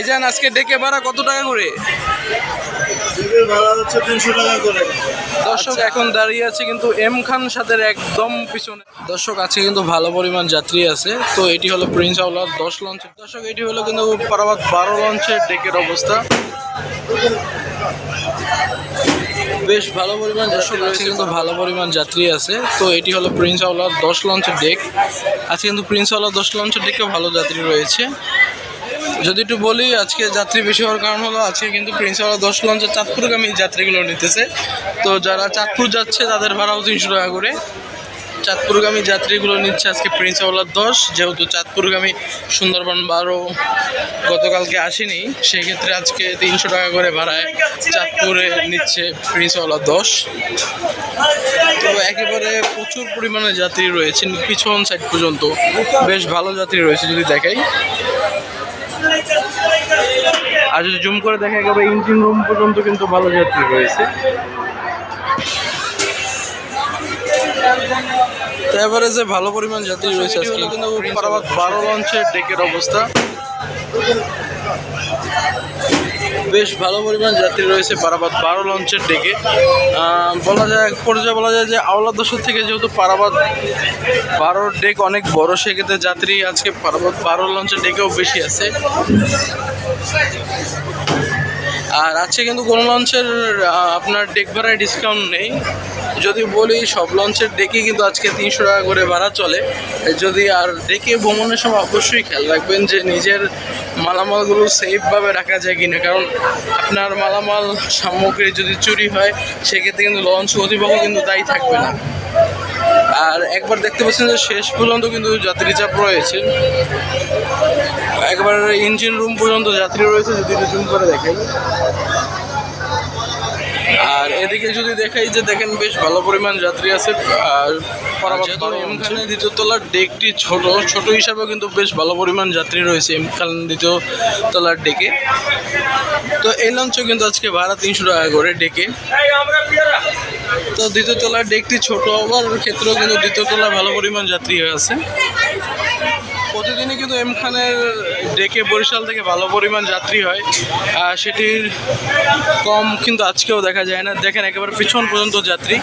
ভাইজান আজকে ডেকে ভাড়া কত টাকা করে? দর্শক এখন দাঁড়িয়ে আছে কিন্তু এম খান সাথের একদম পিছনে। দর্শক আছে কিন্তু ভালো পরিমাণ যাত্রী আছে। তো এটি হলো প্রিন্স আউলার দশ লঞ্চ দর্শক এটি হলো কিন্তু পারাবাদ বারো লঞ্চের ডেকের অবস্থা। বেশ ভালো পরিমাণ দর্শক আছে কিন্তু ভালো পরিমাণ যাত্রী আছে। তো এটি হলো প্রিন্স আউলার দশ লঞ্চের ডেক আজকে কিন্তু প্রিন্স আউলার দশ লঞ্চের ডেকে ভালো যাত্রী রয়েছে। যদি একটু বলি, আজকে যাত্রী বেশি হওয়ার কারণ হলো আজকে কিন্তু প্রিন্সিপাল দশ লঞ্চের চাঁদপুরগামী যাত্রীগুলো নিতেছে। তো যারা চাঁদপুর যাচ্ছে, তাদের ভাড়াও তিনশো টাকা করে। চাঁদপুরগামী যাত্রীগুলো নিচ্ছে আজকে প্রিন্সিপালার দশ। যেহেতু চাঁদপুরগামী সুন্দরবন বারো গতকালকে আসেনি, সেক্ষেত্রে আজকে তিনশো টাকা করে ভাড়ায় চাঁদপুরে নিচ্ছে প্রিন্সিপালার দশ। তো একেবারে প্রচুর পরিমাণে যাত্রী রয়েছে, পিছন সাইড পর্যন্ত। বেশ ভালো যাত্রী রয়েছে যদি দেখাই। আর যদি জুম করে দেখা যাবে ইঞ্জিন রুম পর্যন্ত কিন্তু ভালো যাত্রী রয়েছে। এভারেজে ভালো পরিমাণ যাত্রী রয়েছে আজকে। কিন্তু পারাবাদ বারো লঞ্চের ডেকের অবস্থা। বেশ ভালো পরিমাণ যাত্রী রয়েছে পারাবাদ বারো লঞ্চের ডেকে। বলা যায় এক পর্যায়ে বলা যায় যে আওলা দশর থেকে যেহেতু পারাবাদ বারোর ডেক অনেক বড় সেক্ষেত্রে যাত্রী আজকে পারাবাদ বারো লঞ্চের ডেকেও বেশি আছে। আর আজকে কিন্তু কোনো লঞ্চের আপনার ডেক ভাড়ায় ডিসকাউন্ট নেই। যদি বলি, সব লঞ্চের ডেকে কিন্তু আজকে তিনশো টাকা করে ভাড়া চলে। যদি আর ডেকে ভ্রমণের সময় অবশ্যই খেয়াল রাখবেন যে নিজের মালামালগুলো সেফভাবে রাখা যায় কিনা। কারণ আপনার মালামাল সামগ্রী যদি চুরি হয়, সেক্ষেত্রে কিন্তু লঞ্চ কর্তৃপক্ষ কিন্তু দায়ী থাকবে না। আর একবার দেখতে পাচ্ছেন যে শেষ পর্যন্ত কিন্তু যাত্রী চাপ রয়েছে। একবার ইঞ্জিন রুম পর্যন্ত যাত্রী রয়েছে যদি জুম করে দেখেন আর এদিকে যদি দেখাই যে দেখেন বেশ ভালো পরিমাণ যাত্রী আছে আর যেহেতু এমখানে দ্বিতীয় তলার ডেকটি ছোট ছোট হিসাবেও কিন্তু বেশ ভালো পরিমাণ যাত্রী রয়েছে এমখান দ্বিতীয় তলার ডেকে। তো এই লঞ্চও কিন্তু আজকে ভাড়া তিনশো টাকা করে ডেকে। তো দ্বিতীয় তলার ডেকটি ছোট। হওয়ার ক্ষেত্রেও কিন্তু দ্বিতীয় তলায় ভালো পরিমাণ যাত্রী হয়ে আছে। প্রতিদিনই কিন্তু এম খানের ডেকে বরিশাল থেকে ভালো পরিমাণ যাত্রী হয়। আর সেটির কম কিন্তু আজকেও দেখা যায় না। দেখেন একেবারে পিছন পর্যন্ত যাত্রী।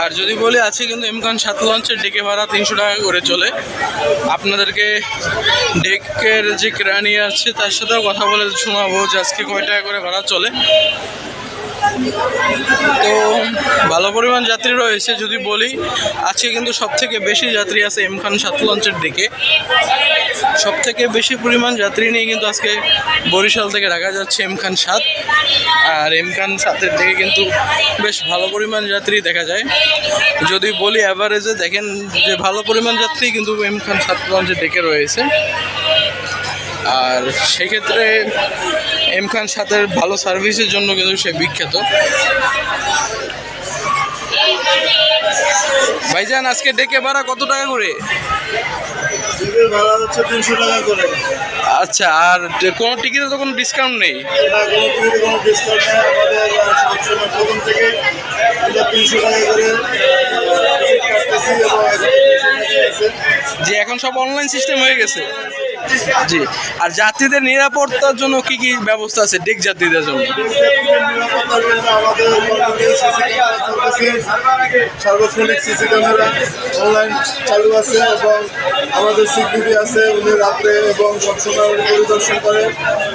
আর যদি বলি আছে কিন্তু এম খান সাত লঞ্চের ডেকে ভাড়া তিনশো টাকা করে চলে। আপনাদেরকে ডেকের যে কেরানি আছে, তার সাথেও কথা বলে শোনাবো যে আজকে কয় টাকা করে ভাড়া চলে। তো ভালো পরিমাণ যাত্রী রয়েছে যদি বলি। আজকে কিন্তু সব থেকে বেশি যাত্রী আছে এম খান সাত লঞ্চের দিকে। সব থেকে বেশি পরিমাণ যাত্রী নিয়ে কিন্তু আজকে বরিশাল থেকে রাখা যাচ্ছে এম খান সাত। আর এম খান সাতের দিকে কিন্তু বেশ ভালো পরিমাণ যাত্রী দেখা যায়। যদি বলি অ্যাভারেজে দেখেন যে ভালো পরিমাণ যাত্রী কিন্তু এম খান সাত লঞ্চের ডেকে রয়েছে। আর সেক্ষেত্রে এম খান সাথের ভালো সার্ভিসের জন্য কিন্তু সে বিখ্যাত। ভাইজান আজকে ডেকে ভাড়া কত টাকা করে? ভাড়া হচ্ছে তিনশো টাকা করে। আচ্ছা আর কোনো টিকিটে তো কোনো ডিসকাউন্ট নেই? না কোনো টিকিটে কোনো ডিসকাউন্ট নেই আমাদের সবসময় প্রথম থেকে আমরা তিনশো টাকা করে টিকিট কাটতেছি এবং এখন 300 টাকাই আছে। যে এখন সব অনলাইন সিস্টেম হয়ে গেছে। জি। আর যাত্রীদের নিরাপত্তার জন্য কি কি ব্যবস্থা আছে ডেক যাত্রীদের জন্য? সার্বক্ষণিক সিসি ক্যামেরা অনলাইন চালু আছে এবং আমাদের সিকিউরিটি আছে, উনি রাত্রে এবং সবসময় উনি পরিদর্শন করে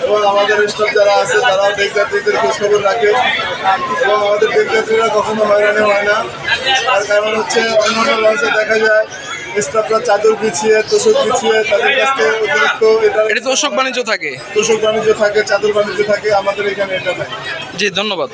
এবং আমাদের স্টাফ যারা আছে তারা ডেকযাত্রীদের খোঁজখবর রাখে এবং আমাদের ডেকযাত্রীরা কখনো হয়রানি হয় না। তার কারণ হচ্ছে অন্যান্য লঞ্চে দেখা যায় স্টাফরা চাদর বিছিয়ে তোষক বিছিয়ে তাদের কাছ থেকে অতিরিক্ত এটা এটা তো বাণিজ্য থাকে? তোষক বাণিজ্য থাকে চাদর বাণিজ্য থাকে আমাদের এখানে এটা নাই জি ধন্যবাদ।